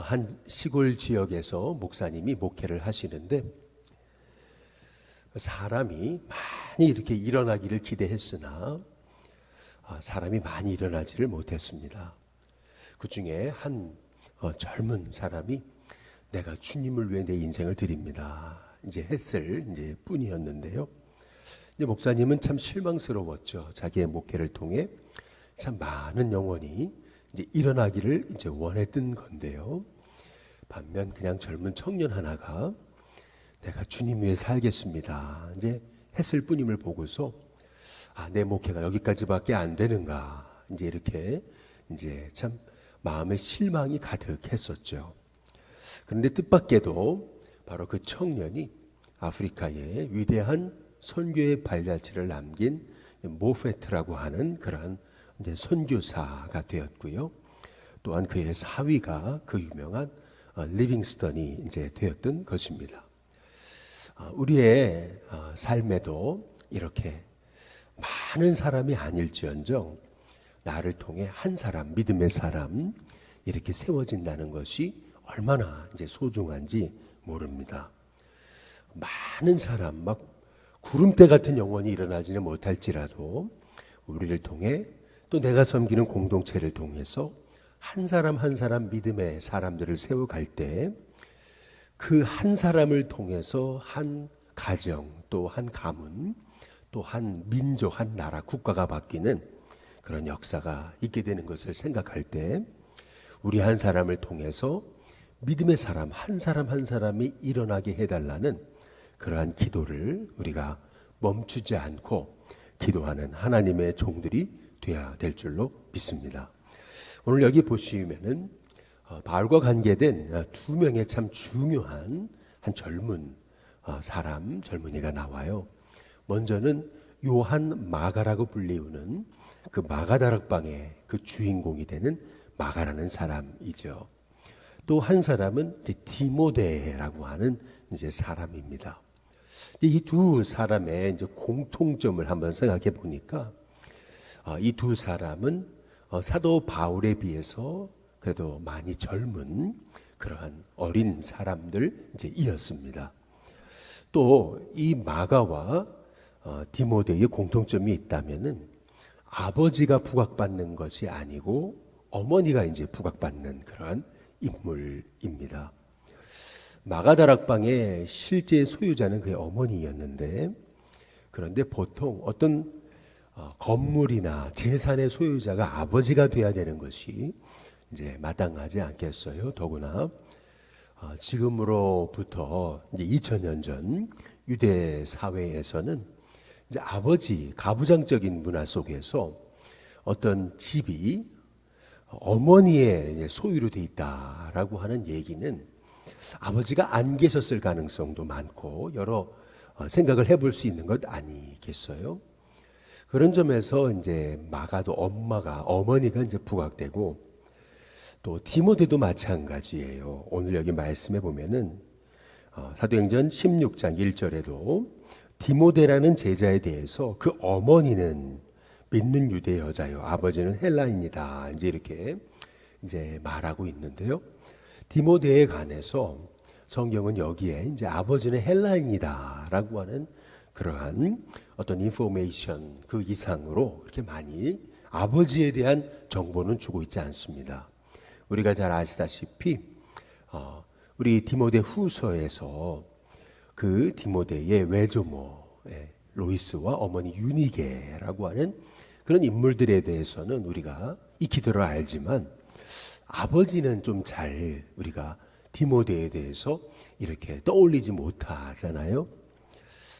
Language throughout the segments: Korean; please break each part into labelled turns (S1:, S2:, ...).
S1: 한 시골 지역에서 목사님이 목회를 하시는데 사람이 많이 이렇게 일어나기를 기대했으나 아, 사람이 많이 일어나지를 못했습니다. 그 중에 한 어, 젊은 사람이 내가 주님을 위해 내 인생을 드립니다. 이제 했을 이제 뿐이었는데요. 이제 목사님은 참 실망스러웠죠. 자기의 목회를 통해 참 많은 영혼이 이제 일어나기를 이제 원했던 건데요. 반면 그냥 젊은 청년 하나가 내가 주님 위해 살겠습니다. 이제 했을 뿐임을 보고서 아, 내 목회가 여기까지밖에 안 되는가. 이제 이렇게 이제 참 마음에 실망이 가득했었죠. 그런데 뜻밖에도 바로 그 청년이 아프리카의 위대한 선교의 발자취를 남긴 모페트라고 하는 그러한 이제 선교사가 되었고요. 또한 그의 사위가 그 유명한 어, 리빙스턴이 이제 되었던 것입니다. 어, 우리의 어, 삶에도 이렇게 많은 사람이 아닐지언정 나를 통해 한 사람, 믿음의 사람 이렇게 세워진다는 것이 얼마나 이제 소중한지 모릅니다. 많은 사람, 막 구름대 같은 영혼이 일어나지는 못할지라도 우리를 통해 또 내가 섬기는 공동체를 통해서 한 사람 한 사람 믿음의 사람들을 세워갈 때 그 한 사람을 통해서 한 가정 또 한 가문 또 한 민족 한 나라 국가가 바뀌는 그런 역사가 있게 되는 것을 생각할 때 우리 한 사람을 통해서 믿음의 사람 한 사람 한 사람이 일어나게 해달라는 그러한 기도를 우리가 멈추지 않고 기도하는 하나님의 종들이 되어야 될 줄로 믿습니다. 오늘 여기 보시면은 어, 바울과 관계된 어, 두 명의 참 중요한 한 젊은 어, 사람 젊은이가 나와요. 먼저는 요한 마가라고 불리우는 그 마가다락방의 그 주인공이 되는 마가라는 사람이죠. 또 한 사람은 디모데라고 하는 이제 사람입니다. 이 두 사람의 이제 공통점을 한번 생각해 보니까 이 두 사람은 사도 바울에 비해서 그래도 많이 젊은 그러한 어린 사람들 이제 이었습니다. 또 이 마가와 어, 디모데의 공통점이 있다면은 아버지가 부각받는 것이 아니고 어머니가 이제 부각받는 그러한 인물입니다. 마가다락방의 실제 소유자는 그의 어머니였는데 그런데 보통 어떤 어, 건물이나 재산의 소유자가 아버지가 돼야 되는 것이 이제 마땅하지 않겠어요. 더구나 어, 지금으로부터 이제 2000년 전 유대 사회에서는 이제 아버지 가부장적인 문화 속에서 어떤 집이 어머니의 소유로 돼 있다라고 하는 얘기는 아버지가 안 계셨을 가능성도 많고 여러 어, 생각을 해볼 수 있는 것 아니겠어요? 그런 점에서 이제 마가도 엄마가 어머니가 이제 부각되고 또 디모데도 마찬가지예요. 오늘 여기 말씀해 보면은 어, 사도행전 16장 1절에도 디모데라는 제자에 대해서 그 어머니는 믿는 유대 여자요, 아버지는 헬라인이다. 이제 이렇게 이제 말하고 있는데요. 디모데에 관해서 성경은 여기에 이제 아버지는 헬라인이다라고 하는 그러한 어떤 인포메이션 그 이상으로 그렇게 많이 아버지에 대한 정보는 주고 있지 않습니다. 우리가 잘 아시다시피 어, 우리 디모데 후서에서 그 디모데의 외조모 예, 로이스와 어머니 유니게라고 하는 그런 인물들에 대해서는 우리가 익히 들어 알지만 아버지는 좀 잘 우리가 디모데에 대해서 이렇게 떠올리지 못하잖아요.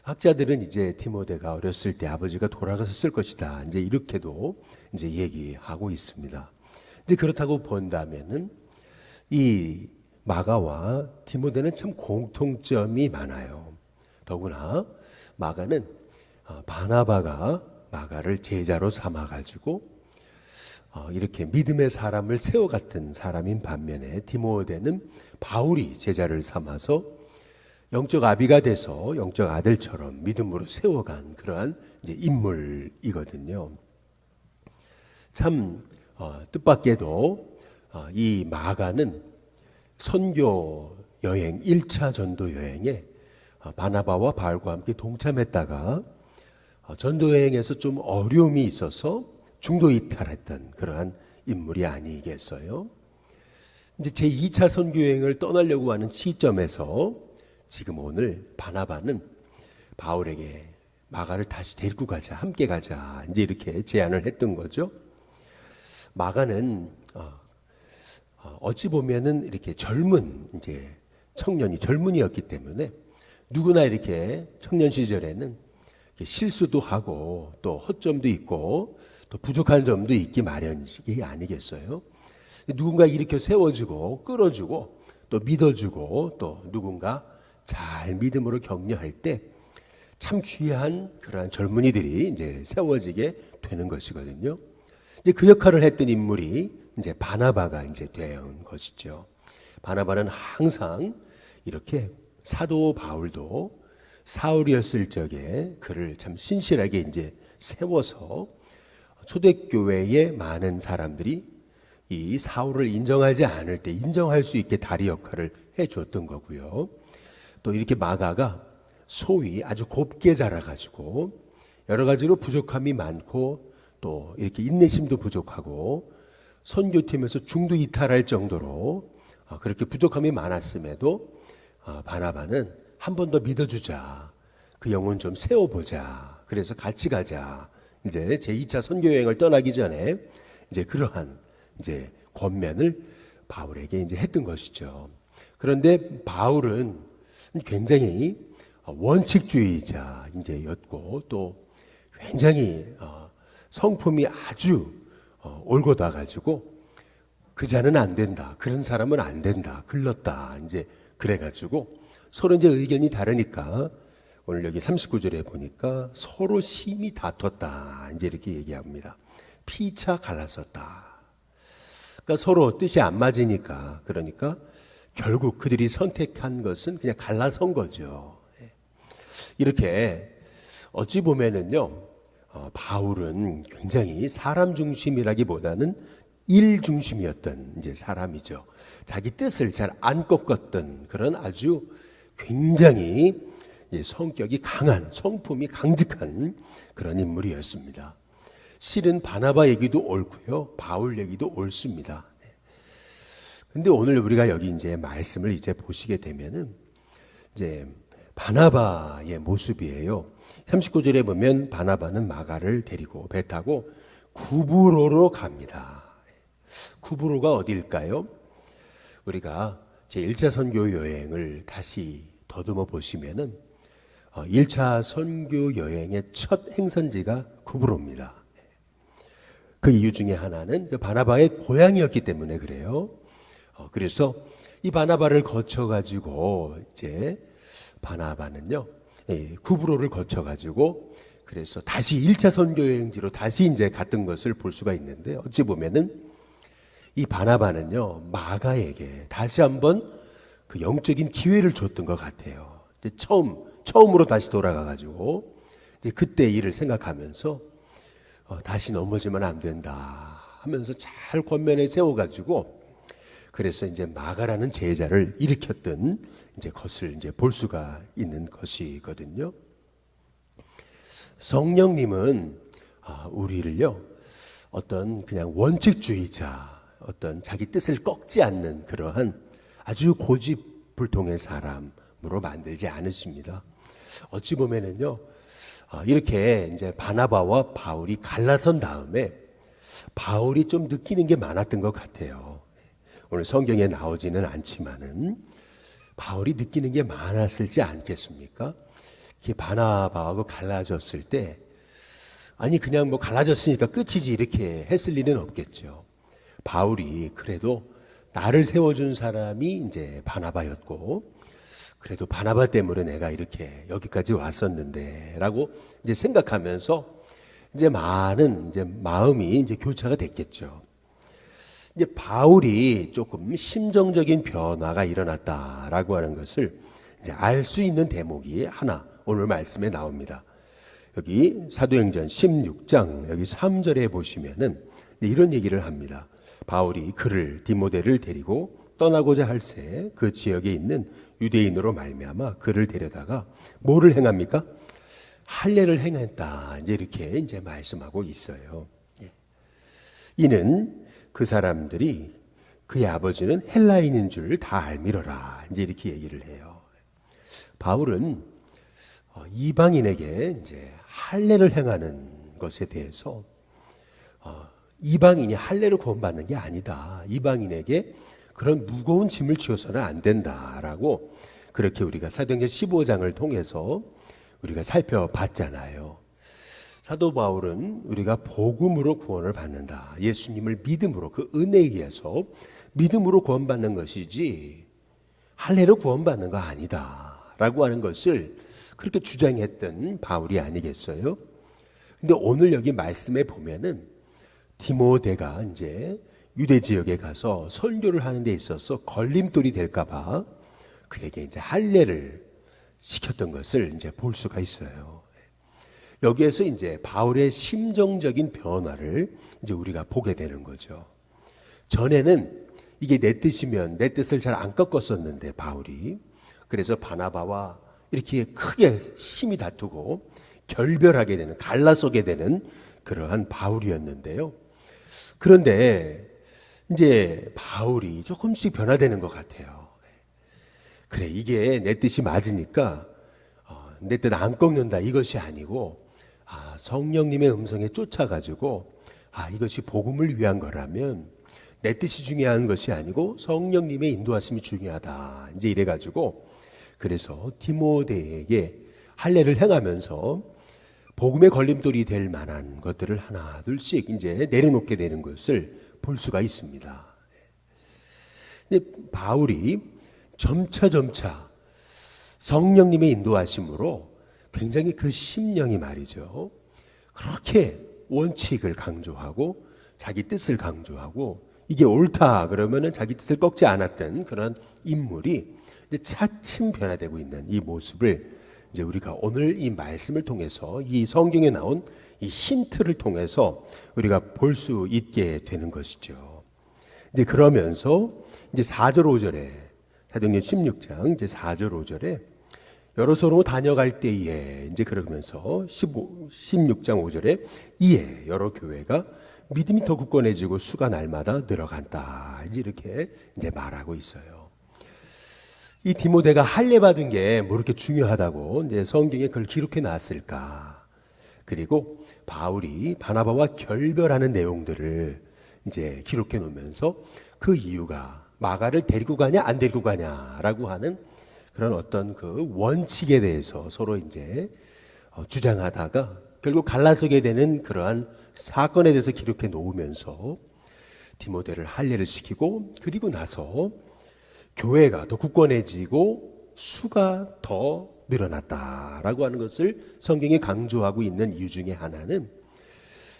S1: 학자들은 이제 디모데가 어렸을 때 아버지가 돌아가셨을 것이다. 이제 이렇게도 이제 얘기하고 있습니다. 이제 그렇다고 본다면은 이 마가와 디모데는 참 공통점이 많아요. 더구나 마가는 어, 바나바가 마가를 제자로 삼아 가지고 어, 이렇게 믿음의 사람을 세워갔던 사람인 반면에 디모데는 바울이 제자를 삼아서 영적 아비가 돼서 영적 아들처럼 믿음으로 세워간 그러한 이제 인물이거든요. 참 어, 뜻밖에도 어, 이 마가는 선교 여행 1차 전도 여행에 어, 바나바와 바울과 함께 동참했다가 어, 전도 여행에서 좀 어려움이 있어서 중도 이탈했던 그러한 인물이 아니겠어요? 이제 제 2차 선교 여행을 떠나려고 하는 시점에서 지금 오늘 바나바는 바울에게 마가를 다시 데리고 가자, 함께 가자, 이제 이렇게 제안을 했던 거죠. 마가는 어, 어, 어찌 보면은 이렇게 젊은 이제 청년이 젊은이였기 때문에 누구나 이렇게 청년 시절에는 실수도 하고 또 허점도 있고 또 부족한 점도 있기 마련이 아니겠어요? 누군가 일으켜 세워주고 끌어주고 또 믿어주고 또 누군가 잘 믿음으로 격려할 때 참 귀한 그러한 젊은이들이 이제 세워지게 되는 것이거든요. 이제 그 역할을 했던 인물이 이제 바나바가 이제 된 것이죠. 바나바는 항상 이렇게 사도 바울도 사울이었을 적에 그를 참 신실하게 이제 세워서 초대교회의 많은 사람들이 이 사울을 인정하지 않을 때 인정할 수 있게 다리 역할을 해 줬던 거고요. 또 이렇게 마가가 소위 아주 곱게 자라가지고 여러 가지로 부족함이 많고 또 이렇게 인내심도 부족하고 선교팀에서 중도 이탈할 정도로 아, 그렇게 부족함이 많았음에도 아, 바나바는 한 번 더 믿어주자. 그 영혼 좀 세워보자. 그래서 같이 가자. 이제 제 2차 선교 여행을 떠나기 전에 이제 그러한 이제 권면을 바울에게 이제 했던 것이죠. 그런데 바울은 굉장히 원칙주의자 이제였고 또 굉장히 어, 성품이 아주 어, 올곧아 가지고 그 자는 안 된다. 그런 사람은 안 된다. 글렀다. 이제 그래 가지고 서로 이제 의견이 다르니까 오늘 여기 39절에 보니까 서로 심히 다퉜다. 이제 이렇게 얘기합니다. 피차 갈라섰다. 그러니까 서로 뜻이 안 맞으니까 그러니까 결국 그들이 선택한 것은 그냥 갈라선 거죠. 이렇게 어찌 보면은요, 어, 바울은 굉장히 사람 중심이라기보다는 일 중심이었던 이제 사람이죠. 자기 뜻을 잘 안 꺾었던 그런 아주 굉장히 성격이 강한, 성품이 강직한 그런 인물이었습니다. 실은 바나바 얘기도 옳고요. 바울 얘기도 옳습니다. 근데 오늘 우리가 여기 이제 말씀을 이제 보시게 되면은 이제 바나바의 모습이에요. 39절에 보면 바나바는 마가를 데리고 배 타고 구브로로 갑니다. 구브로가 어디일까요? 우리가 제 1차 선교 여행을 다시 더듬어 보시면은 1차 선교 여행의 첫 행선지가 구브로입니다. 그 이유 중에 하나는 그 바나바의 고향이었기 때문에 그래요. 어, 그래서 이 바나바를 거쳐 가지고 이제 바나바는요, 예, 구브로를 거쳐가지고 그래서 다시 1차 선교 여행지로 다시 이제 갔던 것을 볼 수가 있는데 어찌 보면은 이 바나바는요, 마가에게 다시 한번 그 영적인 기회를 줬던 것 같아요. 처음, 처음으로 다시 돌아가가지고 이제 그때 일을 생각하면서 어, 다시 넘어지면 안 된다 하면서 잘 권면에 세워가지고 그래서 이제 마가라는 제자를 일으켰던 이제 것을 이제 볼 수가 있는 것이거든요. 성령님은 아, 우리를요 어떤 그냥 원칙주의자, 어떤 자기 뜻을 꺾지 않는 그러한 아주 고집불통의 사람으로 만들지 않으십니다. 어찌 보면은요 아, 이렇게 이제 바나바와 바울이 갈라선 다음에 바울이 좀 느끼는 게 많았던 것 같아요. 오늘 성경에 나오지는 않지만은 바울이 느끼는 게 많았을지 않겠습니까? 이렇게 바나바하고 갈라졌을 때 아니 그냥 뭐 갈라졌으니까 끝이지 이렇게 했을 리는 없겠죠. 바울이 그래도 나를 세워준 사람이 이제 바나바였고 그래도 바나바 때문에 내가 이렇게 여기까지 왔었는데라고 이제 생각하면서 이제 많은 이제 마음이 이제 교차가 됐겠죠. 이제 바울이 조금 심정적인 변화가 일어났다라고 하는 것을 이제 알 수 있는 대목이 하나 오늘 말씀에 나옵니다. 여기 사도행전 16장 여기 3절에 보시면은 이런 얘기를 합니다. 바울이 그를 디모데를 데리고 떠나고자 할새 그 지역에 있는 유대인으로 말미암아 그를 데려다가 뭐를 행합니까? 할례를 행했다. 이제 이렇게 이제 말씀하고 있어요. 예. 이는 그 사람들이 그의 아버지는 헬라인인 줄 다 알미러라. 이제 이렇게 얘기를 해요. 바울은 어, 이방인에게 이제 할례를 행하는 것에 대해서 어, 이방인이 할례를 구원받는 게 아니다. 이방인에게 그런 무거운 짐을 지어서는 안 된다라고 그렇게 우리가 사도행전 15장을 통해서 우리가 살펴봤잖아요. 사도 바울은 우리가 복음으로 구원을 받는다. 예수님을 믿음으로 그 은혜에 의해서 믿음으로 구원받는 것이지 할례로 구원받는 거 아니다라고 하는 것을 그렇게 주장했던 바울이 아니겠어요? 근데 오늘 여기 말씀에 보면은 디모데가 이제 유대 지역에 가서 선교를 하는 데 있어서 걸림돌이 될까 봐 그에게 이제 할례를 시켰던 것을 이제 볼 수가 있어요. 여기에서 이제 바울의 심정적인 변화를 이제 우리가 보게 되는 거죠. 전에는 이게 내 뜻이면 내 뜻을 잘 안 꺾었었는데 바울이 그래서 바나바와 이렇게 크게 심히 다투고 결별하게 되는 갈라서게 되는 그러한 바울이었는데요. 그런데 이제 바울이 조금씩 변화되는 것 같아요. 그래 이게 내 뜻이 맞으니까 어, 내뜻 안 꺾는다 이것이 아니고 아, 성령님의 음성에 쫓아가지고 아 이것이 복음을 위한 거라면 내 뜻이 중요한 것이 아니고 성령님의 인도하심이 중요하다 이제 이래가지고 그래서 디모데에게 할례를 행하면서 복음의 걸림돌이 될 만한 것들을 하나 둘씩 이제 내려놓게 되는 것을 볼 수가 있습니다. 바울이 점차 점차 성령님의 인도하심으로 굉장히 그 심령이 말이죠. 그렇게 원칙을 강조하고 자기 뜻을 강조하고 이게 옳다 그러면은 자기 뜻을 꺾지 않았던 그런 인물이 이제 차츰 변화되고 있는 이 모습을 이제 우리가 오늘 이 말씀을 통해서 이 성경에 나온 이 힌트를 통해서 우리가 볼 수 있게 되는 것이죠. 이제 그러면서 이제 4절 5절에 사도행전 16장 이제 4절 5절에 여러서로 다녀갈 때에 이제 그러면서 15, 16장 5절에 이에 여러 교회가 믿음이 더 굳건해지고 수가 날마다 늘어간다. 이제 이렇게 이제 말하고 있어요. 이 디모데가 할례 받은 게 뭐 이렇게 중요하다고 이제 성경에 그걸 기록해 놨을까? 그리고 바울이 바나바와 결별하는 내용들을 이제 기록해 놓으면서 그 이유가 마가를 데리고 가냐 안 데리고 가냐라고 하는 그런 어떤 그 원칙에 대해서 서로 이제 어, 주장하다가 결국 갈라서게 되는 그러한 사건에 대해서 기록해 놓으면서 디모데를 할례를 시키고 그리고 나서 교회가 더 굳건해지고 수가 더 늘어났다라고 하는 것을 성경이 강조하고 있는 이유 중에 하나는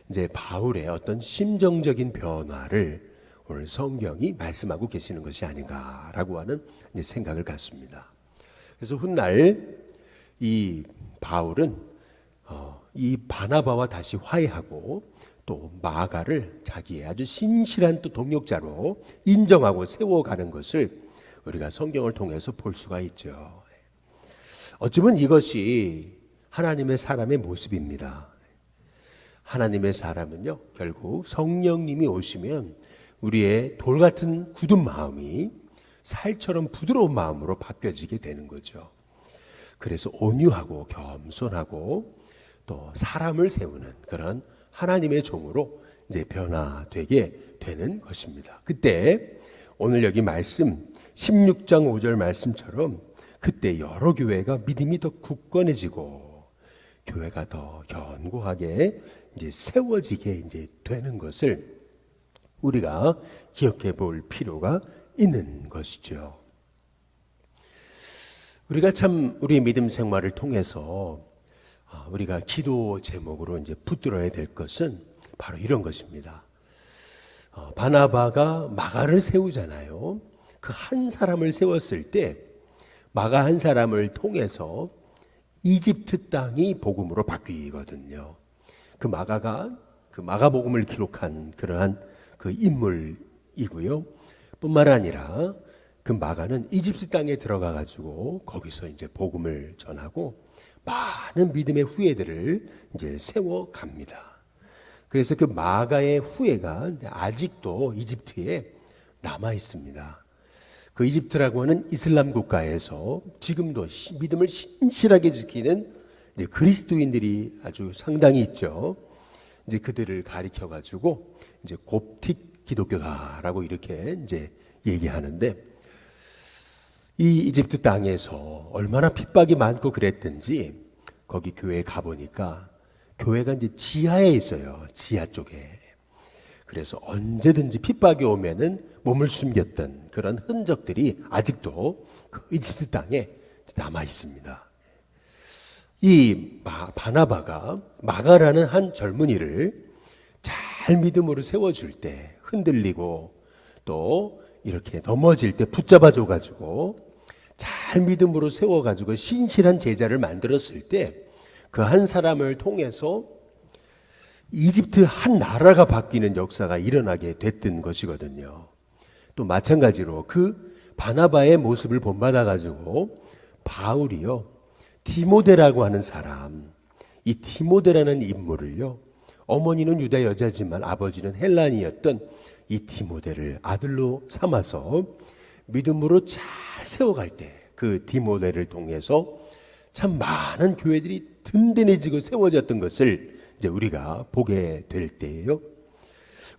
S1: 이제 바울의 어떤 심정적인 변화를 오늘 성경이 말씀하고 계시는 것이 아닌가라고 하는 생각을 갖습니다. 그래서 훗날 이 바울은 어, 이 바나바와 다시 화해하고 또 마가를 자기의 아주 신실한 또 동역자로 인정하고 세워가는 것을 우리가 성경을 통해서 볼 수가 있죠. 어쩌면 이것이 하나님의 사람의 모습입니다. 하나님의 사람은요, 결국 성령님이 오시면 우리의 돌 같은 굳은 마음이 살처럼 부드러운 마음으로 바뀌어지게 되는 거죠. 그래서 온유하고 겸손하고 또 사람을 세우는 그런 하나님의 종으로 이제 변화되게 되는 것입니다. 그때 오늘 여기 말씀 16장 5절 말씀처럼 그때 여러 교회가 믿음이 더 굳건해지고 교회가 더 견고하게 이제 세워지게 이제 되는 것을 우리가 기억해 볼 필요가 있는 것이죠. 우리가 참 우리의 믿음 생활을 통해서 아, 우리가 기도 제목으로 이제 붙들어야 될 것은 바로 이런 것입니다. 어, 바나바가 마가를 세우잖아요. 그 한 사람을 세웠을 때 마가 한 사람을 통해서 이집트 땅이 복음으로 바뀌거든요. 그 마가가 그 마가복음을 기록한 그러한 그 인물이고요. 뿐만 아니라 그 마가는 이집트 땅에 들어가 가지고 거기서 이제 복음을 전하고 많은 믿음의 후예들을 이제 세워 갑니다. 그래서 그 마가의 후예가 아직도 이집트에 남아 있습니다. 그 이집트라고 하는 이슬람 국가에서 지금도 시- 믿음을 신실하게 지키는 이제 그리스도인들이 아주 상당히 있죠. 이제 그들을 가리켜 가지고 이제 곱틱 기독교다라고 이렇게 이제 얘기하는데 이 이집트 땅에서 얼마나 핍박이 많고 그랬든지 거기 교회에 가보니까 교회가 이제 지하에 있어요. 지하 쪽에. 그래서 언제든지 핍박이 오면은 몸을 숨겼던 그런 흔적들이 아직도 그 이집트 땅에 남아 있습니다. 이 마- 바나바가 마가라는 한 젊은이를 잘 믿음으로 세워줄 때 흔들리고 또 이렇게 넘어질 때 붙잡아줘 가지고 잘 믿음으로 세워 가지고 신실한 제자를 만들었을 때 그 한 사람을 통해서 이집트 한 나라가 바뀌는 역사가 일어나게 됐던 것이거든요. 또 마찬가지로 그 바나바의 모습을 본받아 가지고 바울이요. 디모데라고 하는 사람, 이 디모데라는 인물을요. 어머니는 유다 여자지만 아버지는 헬란이었던 이 디모데를 아들로 삼아서 믿음으로 잘 세워갈 때 그 디모데를 통해서 참 많은 교회들이 든든해지고 세워졌던 것을 이제 우리가 보게 될 때예요.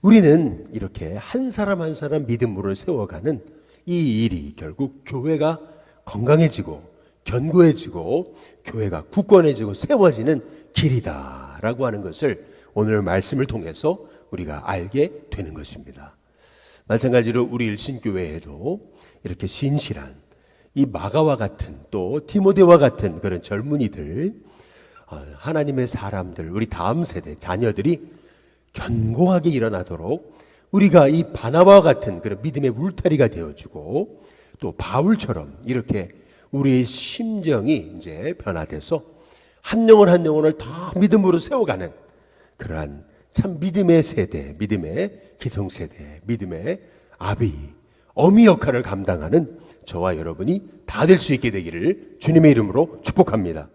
S1: 우리는 이렇게 한 사람 한 사람 믿음으로 세워가는 이 일이 결국 교회가 건강해지고 견고해지고 교회가 굳건해지고 세워지는 길이다라고 하는 것을 오늘 말씀을 통해서 우리가 알게 되는 것입니다. 마찬가지로 우리 일신교회에도 이렇게 신실한 이 마가와 같은 또 디모데와 같은 그런 젊은이들 어, 하나님의 사람들 우리 다음 세대 자녀들이 견고하게 일어나도록 우리가 이 바나바와 같은 그런 믿음의 울타리가 되어주고 또 바울처럼 이렇게 우리의 심정이 이제 변화돼서 한 영혼 한 영혼을 더 믿음으로 세워가는 그러한 참 믿음의 세대, 믿음의 기성세대, 믿음의 아비, 어미 역할을 감당하는 저와 여러분이 다 될 수 있게 되기를 주님의 이름으로 축복합니다.